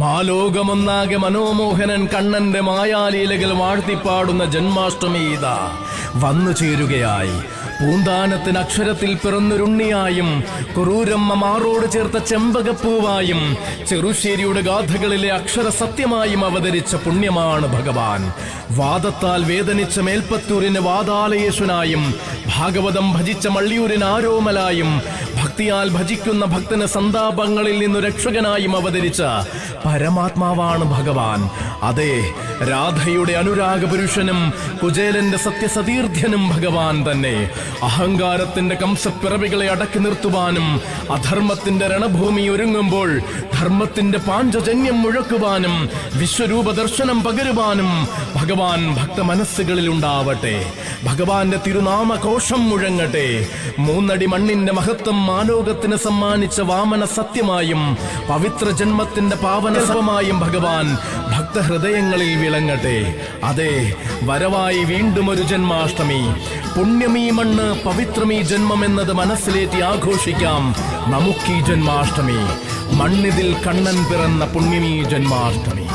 മാലോകമൊന്നാകെ മനോമോഹനൻ കണ്ണന്റെ മായാലീലകൾ വാഴ്ത്തിപ്പാടുന്ന ജന്മാഷ്ടമി ഇതാ. വന്നു ചേരുകയായി. പൂന്താനത്തിന് അക്ഷരത്തിൽ പിറന്നൊരുണ്ണിയായും കുറൂരമ്മ മാറോട് ചേർത്ത ചെമ്പകപ്പൂവായും ചെറുശ്ശേരിയുടെ ഗാഥകളിലെ അക്ഷര സത്യമായും അവതരിച്ച പുണ്യമാണ് ഭഗവാൻ. വാദത്താൽ വേദനിച്ച മേൽപ്പത്തൂരിന് വാതാലയേശുനായും ഭാഗവതം ഭജിച്ച മള്ളിയൂരിന് ആരോമലായും ഭക്തിയാൽ ഭജിക്കുന്ന ഭക്തന് സന്താപങ്ങളിൽ നിന്നു രക്ഷകനായും അവതരിച്ച പരമാത്മാവാണ് ഭഗവാൻ. അതെ രാധയുടെ അനുരാഗ പുരുഷനും കുചേലന്റെ സത്യസതീർഥ്യനും ഭഗവാൻ തന്നെ. അഹങ്കാരത്തിന്റെ കംസപ്പിറവികളെ അടക്കി നിർത്തുവാനും അധർമ്മത്തിന്റെ രണഭൂമി ഒരുങ്ങുമ്പോൾ ധർമ്മത്തിന്റെ പാഞ്ചജന്യം മുഴക്കുവാനും വിശ്വരൂപ ദർശനം പകരുവാനും ഭഗവാൻ ഭക്ത മനസ്സുകളിൽ ഉണ്ടാവട്ടെ ഭഗവാന്റെ തിരുനാമ കോശം മുഴങ്ങട്ടെ. മൂന്നടി മണ്ണിന്റെ മഹത്വം മാലോകത്തിന് സമ്മാനിച്ച വാമന സത്യമായും പവിത്ര ജന്മത്തിന്റെ പാവനസവമായും ഭഗവാൻ ഭക്തഹൃദയങ്ങളിൽ വിളങ്ങട്ടെ. അതെ വരവായി വീണ്ടും ഒരു ജന്മാഷ്ടമി. പുണ്യമീ മണ്ണ് പവിത്രമീ ജന്മം എന്നത് മനസ്സിലേറ്റി ആഘോഷിക്കാം നമുക്കീ ജന്മാഷ്ടമി. മണ്ണിതിൽ കണ്ണൻ പിറന്ന പുണ്യമീ ജന്മാഷ്ടമി.